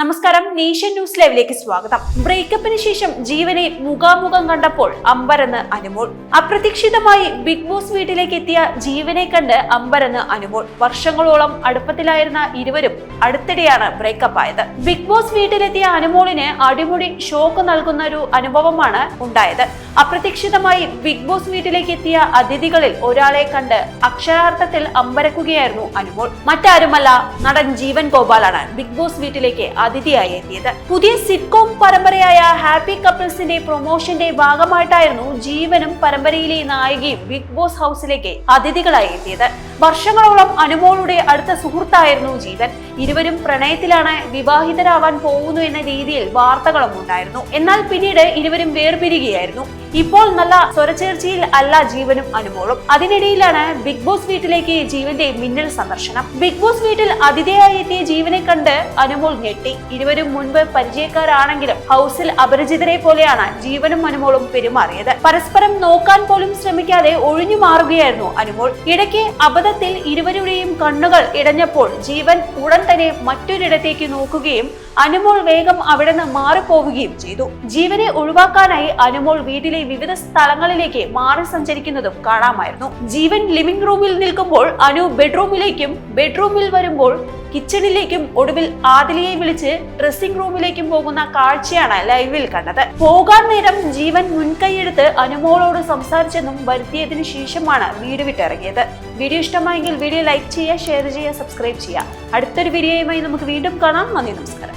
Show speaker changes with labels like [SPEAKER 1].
[SPEAKER 1] നമസ്കാരം nation news ലൈവിലേക്ക് സ്വാഗതം. ബ്രേക്കപ്പിന് ശേഷം ജീവനെ മുഖാമുഖം കണ്ടപ്പോൾ അമ്പരന്ന് അനുമോൾ. അപ്രതീക്ഷിതമായി ബിഗ് ബോസ് വീട്ടിലേക്ക് എത്തിയ ജീവനെ കണ്ട് അമ്പരന്ന് അനുമോൾ. വർഷങ്ങളോളം അടുപ്പത്തിലായിരുന്ന ഇരുവരും അടുത്തിടെയാണ് ബ്രേക്കപ്പ് ആയത്. ബിഗ് ബോസ് വീട്ടിലെത്തിയ അനുമോളിന് അടിമുടി ഷോക്ക് നൽകുന്ന ഒരു അനുഭവമാണ് ഉണ്ടായത്. അപ്രതീക്ഷിതമായി ബിഗ് ബോസ് വീട്ടിലേക്ക് എത്തിയ അതിഥികളിൽ ഒരാളെ കണ്ട് അക്ഷരാർത്ഥത്തിൽ അമ്പരക്കുകയായിരുന്നു അനുമോൾ. മറ്റാരുമല്ല നടൻ ജീവൻ ഗോപാലാണ് ബിഗ് ബോസ് വീട്ടിലേക്ക് അതിഥിയായി എത്തിയത്. പുതിയ സിറ്റ്കോം പരമ്പരയായ ഹാപ്പി കപ്പിൾസിന്റെ പ്രൊമോഷന്റെ ഭാഗമായിട്ടായിരുന്നു ജീവനും പരമ്പരയിലെ നായികയും ബിഗ് ബോസ് ഹൗസിലേക്ക് അതിഥികളായി എത്തിയത്. വർഷങ്ങളോളം അനുമോളുടെ അടുത്ത സുഹൃത്തായിരുന്നു ജീവൻ. ഇരുവരും പ്രണയത്തിലാണ് വിവാഹിതരാവാൻ പോകുന്നു എന്ന രീതിയിൽ വാർത്തകളും ഉണ്ടായിരുന്നു എന്നാൽ പിന്നീട് ഇരുവരും വേർപിരിയുകയായിരുന്നു. ഇപ്പോൾ നല്ല സ്വരചേർച്ചയിൽ അല്ല ജീവനും അനുമോളും. അതിനിടയിലാണ് ബിഗ് ബോസ് വീട്ടിലേക്ക് ജീവന്റെ മിന്നൽ സന്ദർശനം. ബിഗ് ബോസ് വീട്ടിൽ അതിഥിയായി എത്തിയ ജീവനെ കണ്ട് അനുമോൾ ഞെട്ടി. ഇരുവരും മുൻപ് പരിചയക്കാരാണെങ്കിലും ഹൗസിൽ അപരിചിതരെ പോലെയാണ് ജീവനും അനുമോളും പെരുമാറിയത്. പരസ്പരം നോക്കാൻ പോലും ശ്രമിക്കാതെ ഒഴിഞ്ഞു മാറുകയായിരുന്നു അനുമോൾ. ഇടയ്ക്ക് അബദ്ധത്തിൽ ഇരുവരുടെയും കണ്ണുകൾ ഇടഞ്ഞപ്പോൾ ജീവൻ ഉടൻ തന്നെ മറ്റൊരിടത്തേക്ക് നോക്കുകയും അനുമോൾ വേഗം അവിടെ നിന്ന് മാറിപ്പോവുകയും ചെയ്തു. ജീവനെ ഒഴിവാക്കാനായി അനുമോൾ വീട്ടിലെ വിവിധ സ്ഥലങ്ങളിലേക്ക് മാറി സഞ്ചരിക്കുന്നതും കാണാമായിരുന്നു. ജീവൻ ലിവിംഗ് റൂമിൽ നിൽക്കുമ്പോൾ അനു ബെഡ്റൂമിലേക്കും ബെഡ്റൂമിൽ വരുമ്പോൾ കിച്ചണിലേക്കും ഒടുവിൽ ആദിലയെ വിളിച്ച് ഡ്രസ്സിംഗ് റൂമിലേക്കും പോകുന്ന കാഴ്ചയാണ് ലൈവിൽ കണ്ടത്. പോകാൻ നേരം ജീവൻ മുൻകൈയെടുത്ത് അനുമോളോട് സംസാരിച്ചെന്നും വരുത്തിയതിനു ശേഷമാണ് വീട് വിട്ടിറങ്ങിയത്. വീഡിയോ ഇഷ്ടമായെങ്കിൽ വീഡിയോ ലൈക്ക് ചെയ്യുക ഷെയർ ചെയ്യുക സബ്സ്ക്രൈബ് ചെയ്യുക. അടുത്തൊരു വീഡിയോയുമായി നമുക്ക് വീണ്ടും കാണാം. നന്ദി നമസ്കാരം.